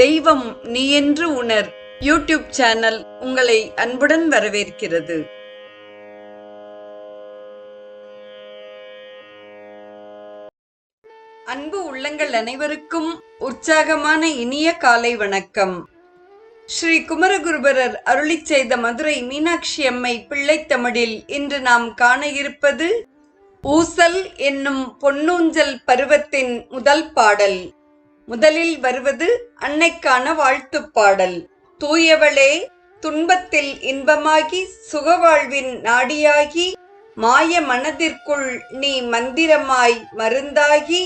தெய்வம் நீ என்று உணர். யூடியூப் சேனல் உங்களை அன்புடன் வரவேற்கிறது. அன்பு உள்ளங்கள் அனைவருக்கும் உற்சாகமான இனிய காலை வணக்கம். ஸ்ரீ குமரகுருபரர் அருளிச் செய்த மதுரை மீனாட்சி அம்மை பிள்ளைத்தமிழில் இன்று நாம் காண இருப்பது ஊசல் என்னும் பொன்னூஞ்சல் பருவத்தின் முதல் பாடல். முதலில் வருவது அன்னைக்கான வாழ்த்துப் பாடல் தூயவளே துன்பத்தில் இன்பமாகி சுகவாழ்வின் நாடியாகி மாய மனதிற்குள் நீ மந்திரமாய் மருந்தாகி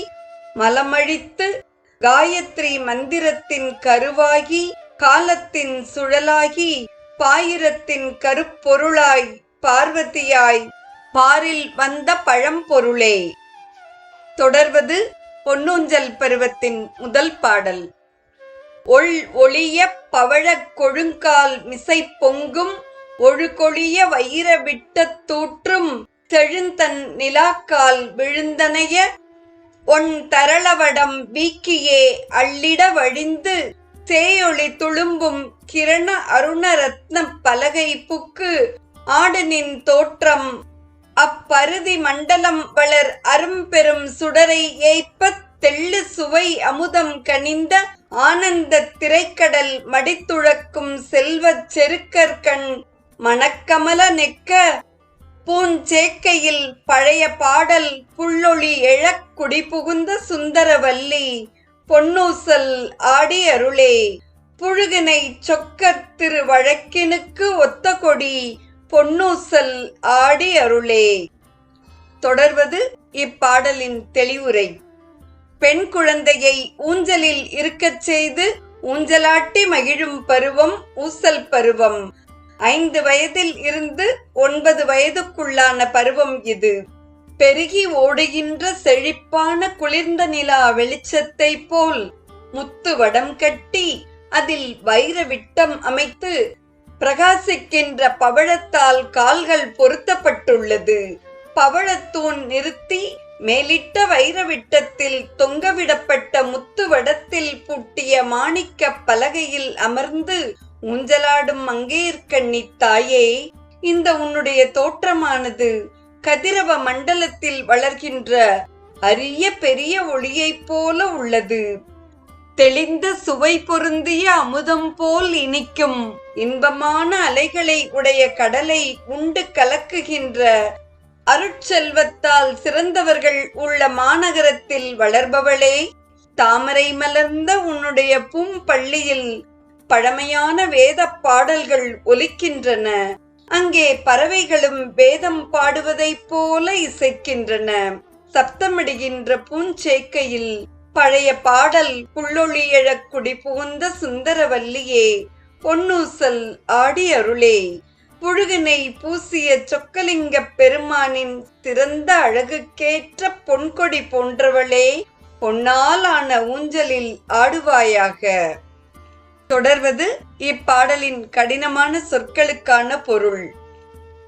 மலமழித்து காயத்ரி மந்திரத்தின் கருவாகி காலத்தின் சுழலாகி பாயிரத்தின் கருப்பொருளாய் பார்வதியாய் பாரில் வந்த பழம்பொருளே. தொடர்வது பொன்னூஞ்சல் பருவத்தின் முதல் பாடல். ஒள் ஒளிய பவழக் கொழுங்கால் மிசை பொங்கும் ஒழுகொழிய வைர விட்டத் தூற்றும் செழுந்தன் நிலாக்கால் விழுந்தனைய ஒன் தரளவடம் வீக்கியே அள்ளிட வழிந்து சேயொளி துளும்பும் கிரண அருணரத்ன பலகை புக்கு ஆடனின் தோற்றம் அப்பருதி மண்டலம் வளர் அரும்பெரும் சுடரை ஏய்ப்பத் தெள்ளு சுவை அமுதம் கனிந்த ஆனந்த திரைக்கடல் மடித்துழக்கும் செல்வச் செருக்கற்கண் மணக்கமல நெக்க பூஞ்சேக்கையில் பழைய பாடல் புள்ளொளி எழக் குடிபுகுந்த சுந்தரவல்லி பொன்னூசல் ஆடி அருளே புழுகினை சொக்கத் திரு வழக்கினுக்கு ஒத்த கொடி பொன்னூசல் ஆடி அருளே. தொடர்வது இப்பாடலின் தெளிவுரை. பெண் குழந்தையை ஊஞ்சலில் இருக்கச் செய்து ஊஞ்சலாட்டி மகிழும் பருவம் ஊசல் பருவம். ஐந்து வயதில் இருந்து ஒன்பது வயதுக்குள்ளான பருவம் இது. பெருகி ஓடுகின்ற செழிப்பான குளிர்ந்த நிலா வெளிச்சத்தை போல் முத்து வடம் கட்டி அதில் வைர விட்டம் அமைத்து பிரகாசிக்கின்ற பவழத்தால் கால்கள் பொருத்தப்பட்டுள்ளது. பவழத்தூண் நிறுத்தி மேலிட்ட வைரவிட்டத்தில் தொங்கவிடப்பட்ட முத்து வடத்தில் பூட்டிய மாணிக்க பலகையில் அமர்ந்து ஊஞ்சலாடும் மங்கையர்கண்ணி தாயே இந்த உன்னுடைய தோற்றமானது கதிரவ மண்டலத்தில் வளர்கின்ற அரிய பெரிய ஒளியைப் போல உள்ளது. தெளிந்த சுவை பொருந்திய அமுதம் போல் இனிக்கும் இன்பமான அலைகளை உடைய கடலை உண்டு கலக்குகின்ற அருட்செல்வத்தால் சிறந்தவர்கள் உள்ள மாநகரத்தில் வளர்பவளே தாமரை மலர்ந்த உன்னுடைய பூம்பள்ளியில் பழமையான வேத பாடல்கள் ஒலிக்கின்றன. அங்கே பறவைகளும் வேதம் பாடுவதைப் போல இசைக்கின்றன. சப்தமிடுகின்ற பூஞ்சேக்கையில் பழைய பாடல் புள்ளொளியழக் குடி புகுந்த சுந்தரவல்லியே பொன்னூசல் ஆடி அருளே புழுகினை பூசிய சொக்கலிங்க பெருமானின் திறந்த அழகுக்கேற்ற பொன்கொடி போன்றவளே பொன்னால் ஆன ஊஞ்சலில் ஆடுவாயாக. தொடர்வது இப்பாடலின் கடினமான சொற்களுக்கான பொருள்.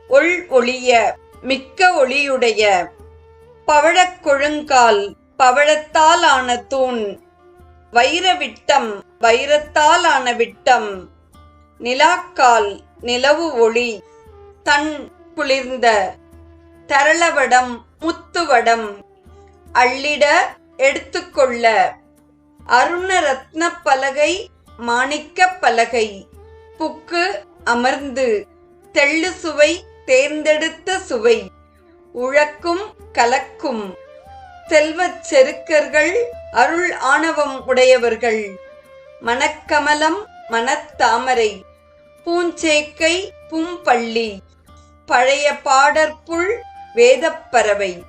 ஒள் ஒளிய மிக்க ஒளியுடைய பவழக் கொழுங்கால் பவழத்தால் ஆன தூண் வைரவிட்டம் வைரத்தால் ஆன விட்டம் நிலாக்கால் நிலவு ஒளி தன் குளிர்ந்த தரளவடம் முத்துவடம் அள்ளிட எடுத்துக்கொள்ள அருணரத்ன பலகை மாணிக்க பலகை புக்கு அமர்ந்து தெள்ளு சுவை தேர்ந்தெடுத்த சுவை உழக்கும் கலக்கும் செல்வச் செருக்கர்கள் அருள் ஆணவம் உடையவர்கள் மனக்கமலம் மனத்தாமரை பூஞ்சேக்கை பூம்பள்ளி பழைய பாடற்புள் வேதப்பறவை.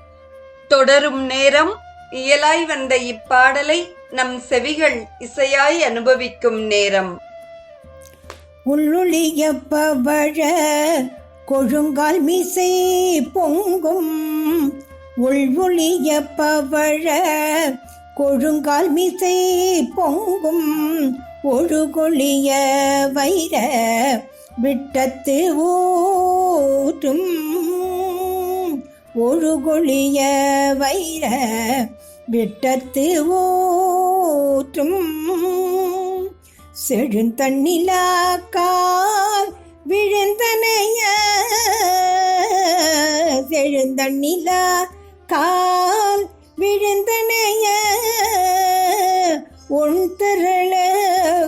தொடரும் நேரம் இயலாய் வந்த இப்பாடலை நம் செவிகள் இசையாய் அனுபவிக்கும் நேரம். உள்ளொளிய பவழ கொழுங்கால் மிசை பொங்கும். உள்வொளிய பவழ கொழுங்கால் மிசை பொங்கும். ஒழுகொழிய வைர விட்டத்து ஊற்றும். ஒழுகொழிய வைர விட்டத்து ஊற்றும். செழுந்தண்ணிலா கால் விழுந்தனைய. செழுந்தண்ணிலா கால் விழுந்தனைய. உன் திரள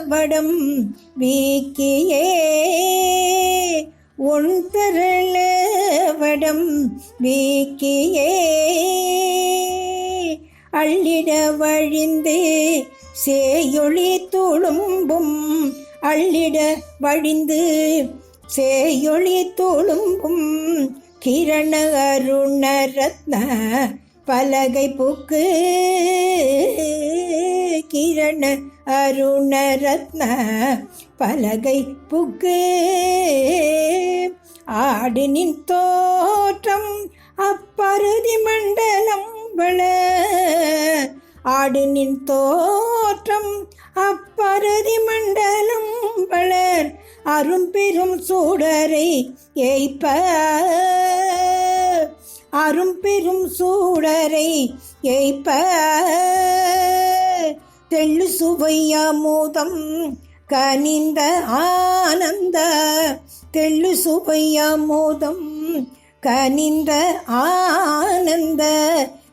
வடம் வீக்கியே. உன் திரள வடம் வீக்கியே. அள்ளிட வழிந்து சேயொளி துளும்பும் அள்ளிட வழிந்து சேயொளி துளும்பும் கிரண அருண ரத்ன பலகை பூக்கு கிரண அருண ரத்ன பலகை புக்கு ஆடினின் தோற்றம் அப்பருதி மண்டலம் வள ஆடினின் தோற்றம் அப்பருதி மண்டலம் வளர் அரும்பெரும் சூடரை ஏய்ப்ப அரும்பெரும் சூடரை ஏய்ப்ப. தெள்ளு சுவையமுதம் கனிந்த ஆனந்த. தெள்ளு சுவையமுதம் கனிந்த ஆனந்த.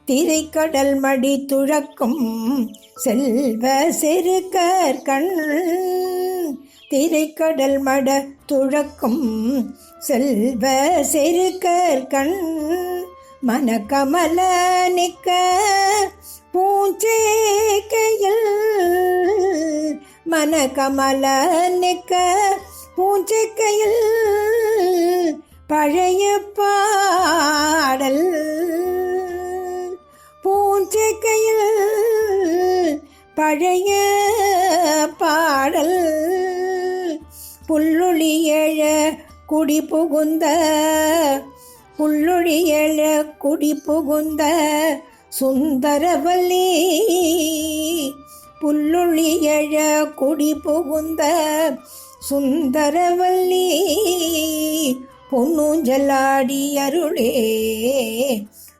திரைக்கடல் மடி துழக்கும் செல்வ செருக்கர் கண். திரைக்கடல் மட துழக்கும் செல்வ செருக்கர் கண் மனக்கமல நிக்க பூஞ்சேக்கையில் மனக்கமல நிக்க பூஞ்சேக்கையில் பழைய பாடல் பூஞ்சேக்கையில் பழைய பாடல் குடி புகுந்த புல்லுளி குடி புகுந்த சுந்தரவல்லி. புல்லுளி குடி புகுந்த சுந்தரவல்லி. பொன்னூஞ்சலாடி அருளே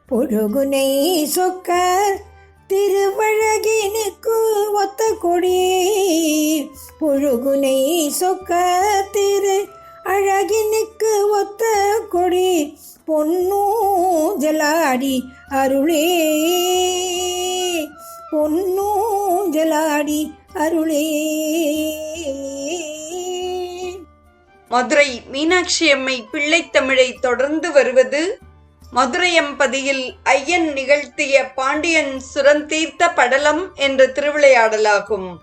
பொழுகுனை சொக்க திருவழகினுக்கு ஒத்த கொடி. பொழுகுனை சொக்க திரு அழகினுக்கு ஒத்த கொடி பொன்னூஞ்சலாடி அருளே. பொன்னூஞ்சலாடி அருளே. மதுரை மீனாட்சி அம்மை பிள்ளைத்தமிழை தொடர்ந்து வருவது மதுரையம்பதியில் ஐயன் நிகழ்த்திய பாண்டியன் சுரந்தீர்த்த படலம் என்ற திருவிளையாடலாகும்.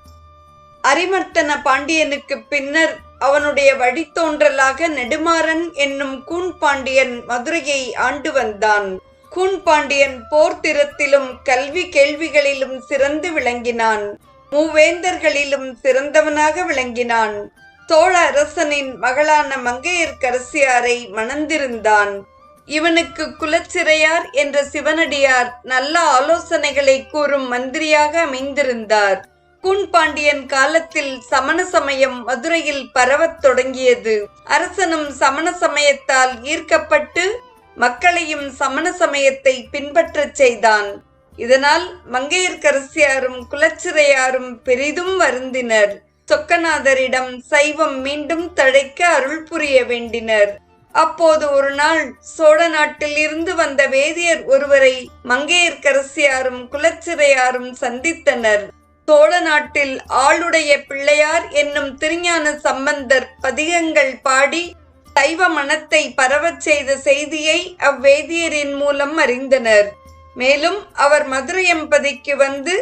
அரிமர்த்தன பாண்டியனுக்கு பின்னர் அவனுடைய வழித்தோன்றலாக நெடுமாறன் என்னும் கூன் பாண்டியன் மதுரையை ஆண்டு வந்தான். கூன் பாண்டியன் போர்த்திறத்திலும் கல்வி கேள்விகளிலும் சிறந்து விளங்கினான். மூவேந்தர்களிலும் சிறந்தவனாக விளங்கினான். சோழ அரசனின் மகளான மங்கையர்க்கரசியாரை மணந்திருந்தான். இவனுக்கு குலச்சிறையார் என்ற சிவனடியார் நல்ல ஆலோசனைகளை கூறும் மந்திரியாக அமைந்திருந்தார். கூன்பாண்டியன் காலத்தில் சமண சமயம் மதுரையில் பரவத் தொடங்கியது. அரசனும் சமண சமயத்தால் ஈர்க்கப்பட்டு மக்களையும் சமண சமயத்தை பின்பற்றச் செய்தான். இதனால் மங்கையர்க்கரசியாரும் குலச்சிறையாரும் பெரிதும் வருந்தினர். சொக்கநாதரிடம் சைவம் மீண்டும் தழைக்க அருள் புரிய வேண்டினர். அப்போது ஒரு நாள் சோழ நாட்டில் இருந்து வந்த வேதியர் ஒருவரை மங்கையர்க்கரசியாரும் குலச்சிறையாரும் சந்தித்தனர். சோழ நாட்டில் ஆளுடைய பிள்ளையார் என்னும் திருஞான சம்பந்தர் பதிகங்கள் பாடி சைவ மனத்தை பரவச் செய்த செய்தியை அவ்வேதியரின் மூலம் அறிந்தனர். மேலும் அவர் மதுரையம்பதிக்கு வந்து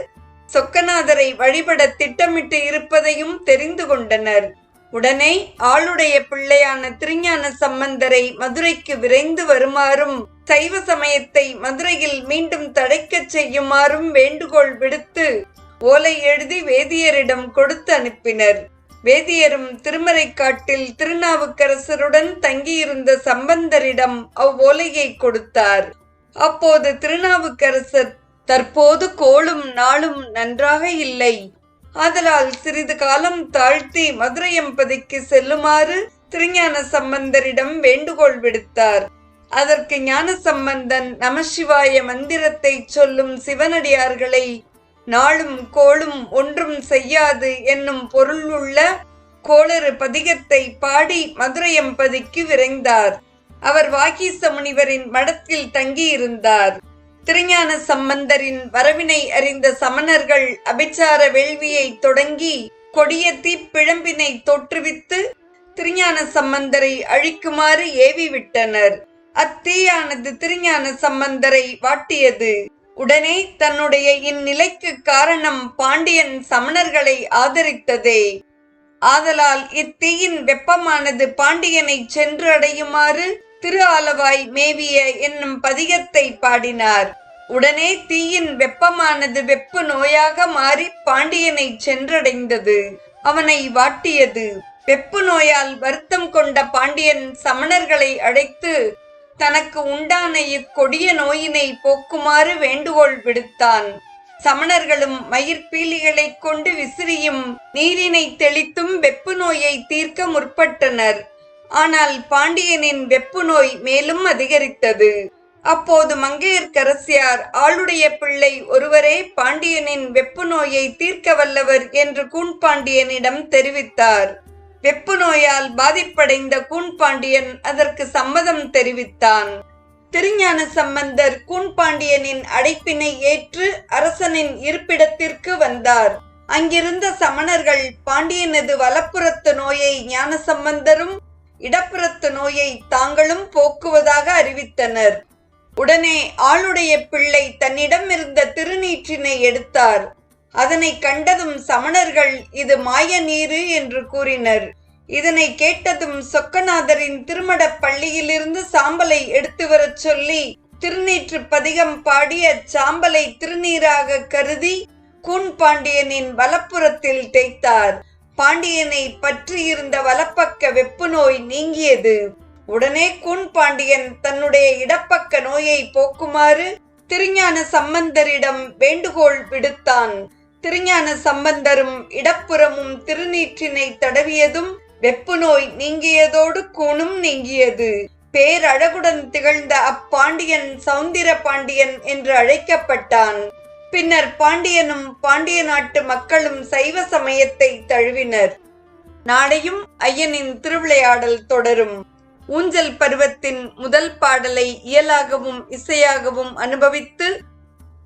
சொக்கநாதரை வழிபட திட்டமிட்டு இருப்பதையும் தெரிந்து கொண்டனர். உடனே ஆளுடைய பிள்ளையான திருஞான சம்பந்தரை மதுரைக்கு விரைந்து வருமாறும் சைவ சமயத்தை மதுரையில் மீண்டும் தடைக்கச் செய்யுமாறும் வேண்டுகோள் விடுத்து ஓலை எழுதி வேதியரிடம் கொடுத்து அனுப்பினர். வேதியரும் திருமறைக்காட்டில் திருநாவுக்கரசருடன் தங்கியிருந்த சம்பந்தரிடம் அவ்வோலையை கொடுத்தார். அப்போது திருநாவுக்கரசர் தற்போது கோளும் நாளும் நன்றாக இல்லை. ஆதலால் சிறிது காலம் தாழ்த்தி மதுரையம்பதிக்கு செல்லுமாறு திருஞான சம்பந்தரிடம் வேண்டுகோள் விடுத்தார். அதற்கு ஞான சம்பந்தன் நமசிவாய மந்திரத்தை சொல்லும் சிவனடியார்களை நாளும் கோளும் ஒன்றும் செய்யாது என்னும் பொருள் உள்ள கோளறு பதிகத்தை பாடி மதுரையம்பதிக்கு விரைந்தார். அவர் வாகீச முனிவரின் மடத்தில் தங்கியிருந்தார். திருஞான சம்பந்தரின் வரவினை அறிந்த சமணர்கள் அபிச்சார வேள்வியை தொடங்கி கொடிய தீப்பிழம்பினை தோற்றுவித்து திருஞான சம்பந்தரை அழிக்குமாறு ஏவி விட்டனர் அத்தீயானது திருஞான சம்பந்தரை வாட்டியது. உடனே தன்னுடைய இந்நிலைக்கு காரணம் பாண்டியன் சமணர்களை ஆதரித்ததே. ஆதலால் இத்தீயின் வெப்பமானது பாண்டியனை சென்று அடையுமாறு திரு ஆலவாய் மேவிய என்னும் பதிகத்தை பாடினார். உடனே தீயின் வெப்பமானது வெப்பு நோயாக மாறி பாண்டியனை சென்றடைந்தது. அவனை வாட்டியது. வெப்பு நோயால் வருத்தம் கொண்ட பாண்டியன் சமணர்களை அழைத்து தனக்கு உண்டான இக்கொடிய நோயினை போக்குமாறு வேண்டுகோள் விடுத்தான். சமணர்களும் மயிர்பீலிகளைக் கொண்டு விசிறியும் நீரினை தெளித்தும் வெப்பு நோயை தீர்க்க முற்பட்டனர். ஆனால் பாண்டியனின் வெப்பு நோய் மேலும் அதிகரித்தது. அப்போது மங்கையர்க்கரசியார் ஆளுடைய பிள்ளை ஒருவரே பாண்டியனின் வெப்பு நோயை தீர்க்க வல்லவர் என்று கூண்பாண்டியனிடம் தெரிவித்தார். வெப்பு நோயால் பாதிப்படைந்த கூண்பாண்டியன் அதற்கு சம்மதம் தெரிவித்தான். திருஞான சம்பந்தர் கூண்பாண்டியனின் அடைப்பினை ஏற்று அரசனின் இருப்பிடத்திற்கு வந்தார். அங்கிருந்த சமணர்கள் பாண்டியனது வலப்புறத்து நோயை ஞான சம்பந்தரும் இடப்புறத்து நோயை தாங்களும் போக்குவதாக அறிவித்தனர். உடனே ஆளுடைய பிள்ளை தன்னிடம் இருந்த திருநீற்றினை எடுத்தார். அதனை கண்டதும் சமணர்கள் இது மாய நீரு என்று கூறினர். இதனை கேட்டதும் சொக்கநாதரின் திருமட பள்ளியிலிருந்து சாம்பலை எடுத்து வரச் சொல்லி திருநீற்று பதிகம் பாடிய சாம்பலை திருநீராக கருதி கூன் பாண்டியனின் வலப்புறத்தில் தேய்த்தார். பாண்டியனை பற்றியிருந்த வலப்பக்க வெப்பு நோய் நீங்கியது. உடனே கூன் பாண்டியன் தன்னுடைய இடப்பக்க நோயை போக்குமாறு திருஞான சம்பந்தரிடம் வேண்டுகோள் விடுத்தான். திருஞான சம்பந்தரும் இடப்புறமும் திருநீற்றினை தடவியதும் வெப்பு நோய் நீங்கியதோடு கூணும் நீங்கியது. பேரழகுடன் திகழ்ந்த அப்பாண்டியன் சௌந்திர பாண்டியன் என்று அழைக்கப்பட்டான். பின்னர் பாண்டியனும் பாண்டிய நாட்டு மக்களும் சைவ சமயத்தை தழுவினர். நாளையும் ஐயனின் திருவிளையாடல் தொடரும். ஊஞ்சல் பருவத்தின் முதல் பாடலை இயலாகவும் இசையாகவும் அனுபவித்து